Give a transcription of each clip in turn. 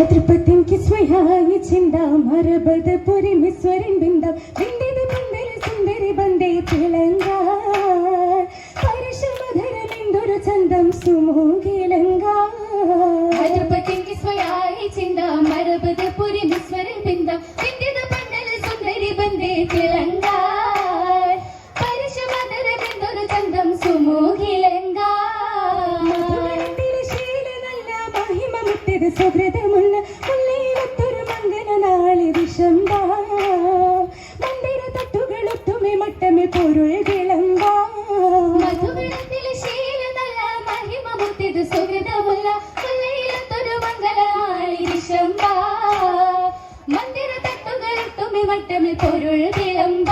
ഭാദ്രപദം കിസ്മയായി ചിന്താമരബദ പുരിമിസ്വരൻ ബിന്ദം. ബിന്ദിത ബിന്ദര സുന്ദരി ബന്ദേ തിളങ്ക. പരശമധരമെന്തൊരു ചന്തം സുമോകിലങ്ക. ഭദ്രപതിക്ക് സ്വയായി ചിന്ത മരബത് പുരി വിസ്മര ബിന്ദം. വിദ്യുത പണ്ടല സുന്ദരി ബന്ദേ തിളങ്ക. സുഹൃതമുള്ള മുല്ലയിലത്തൊരു മംഗല നാളി വിഷമ്പ മന്ദിര തട്ടുകളൊത്തുമെ മട്ടമെ പൊരുൾ വിളമ്പ മധുഗണത്തിലെ ശീല നല്ല മഹിമ മുത്തിത് സുഹൃതമുള്ള മുല്ലയിലത്തൊരു മംഗളാളി വിശമ്പ മന്ദിര തട്ടുകൾ തുമ്മി മട്ടമിൽ പൊരുൾ വിളമ്പ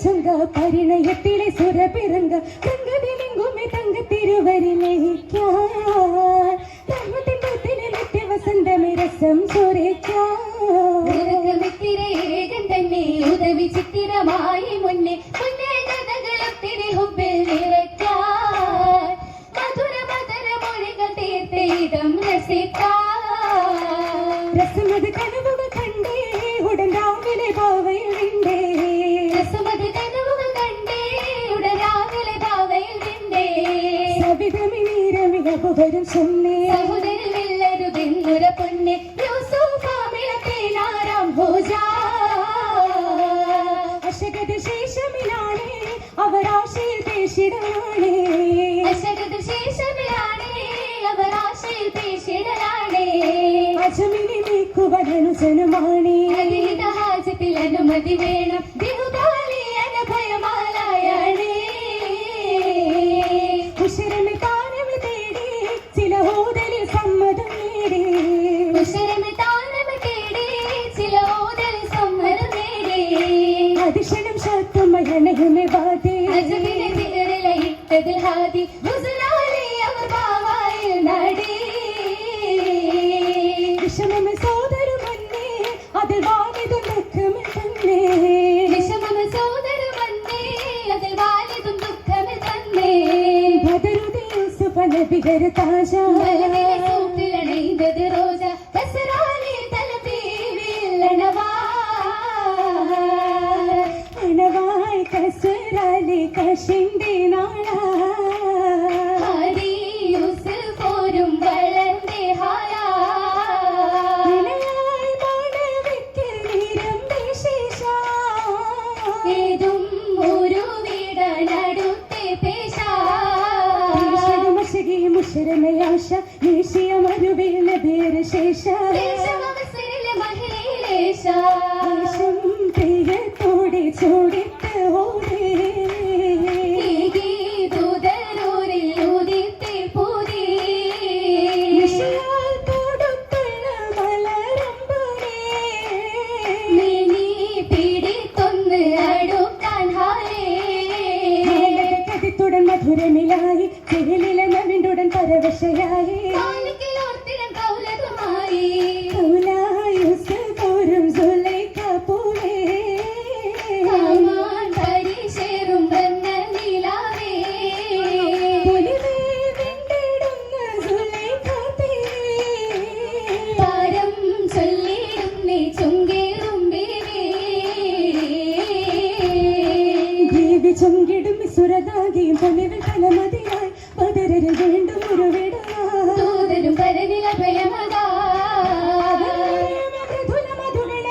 ചുങ്ക പരിണയത്തിലെ സുരപിറങ്ക തങ്കതിലെങ്കുമെ തങ്ക മധ്യ സുരയ്ക്കാൻ ഏകൻ തന്നെ ഉദവി ചിത്തിരമായി മുന്നേ മുന്നേ കഥകളൊത്തിരി ഹുബിൽ നിറയ്ക്കാൻ മധുര മധുര മൊഴികൾ തീർത്ത് ഇതം രസിക്കാൻ രസമത് കനവുകൾ കണ്ടേ ഉടൻ രാവിലെ ഭാവയിൽ വിണ്ടേ രസമത് കനവുകൾ കണ്ടേ ഭാവയിൽ സവിതമി സഹോദരമില്ലരുതെന്നുര പൊന്നെ ഭോജ അശകത ശേഷമിലാണേ അവരാശയിൽ പേശിടാണേ അശകത ശേഷമിലാണേ അവർ ആശയിൽ പേശിടലാണേ. അജമിനി നീക്കുവനുജനമാണേ അനിഹിത ഹാജത്തിൽ അനുമതി വേണം. ബിഹുബാലി അനഭയമാലായണേ അതിശനം ശാത്തുമയണയുമെ വാദേ അജമിനെ തികറിലയിട്ടതിൽ ഹാദി. മുസലാലി അവർ ബാവായിൽ നടി. വിഷമമ സോദരമന്നേ അതിൽ വാലിതും ദുഃഖമേ തന്നെ വിഷമം സോദര വന്നേ അതിൽ വാലിതും ദുഃഖമേ തന്നെ ബദറുദി യൂസുഫ നബിഗര താജ. മലവിലെ സൂപ്പിലണൈന്തത് റോജ പേശാ. മശകി മുഷരമയാശ ദേശീയ മരുവേല പേരശേഷ ദേശമവസരിലെ കതിത്തുടൻ മധുരമിലായി കിഴിലില നവിണ്ടുടൻ പരവശയായി. കാലിക്കലോർത്തിടം സുരതാകിയും പൊലിവിൽ ഫലമതിയായി പതരര് വീണ്ടും ഉരുവിടാ പരനില ഭയമതാ മൃദുല മധുരണ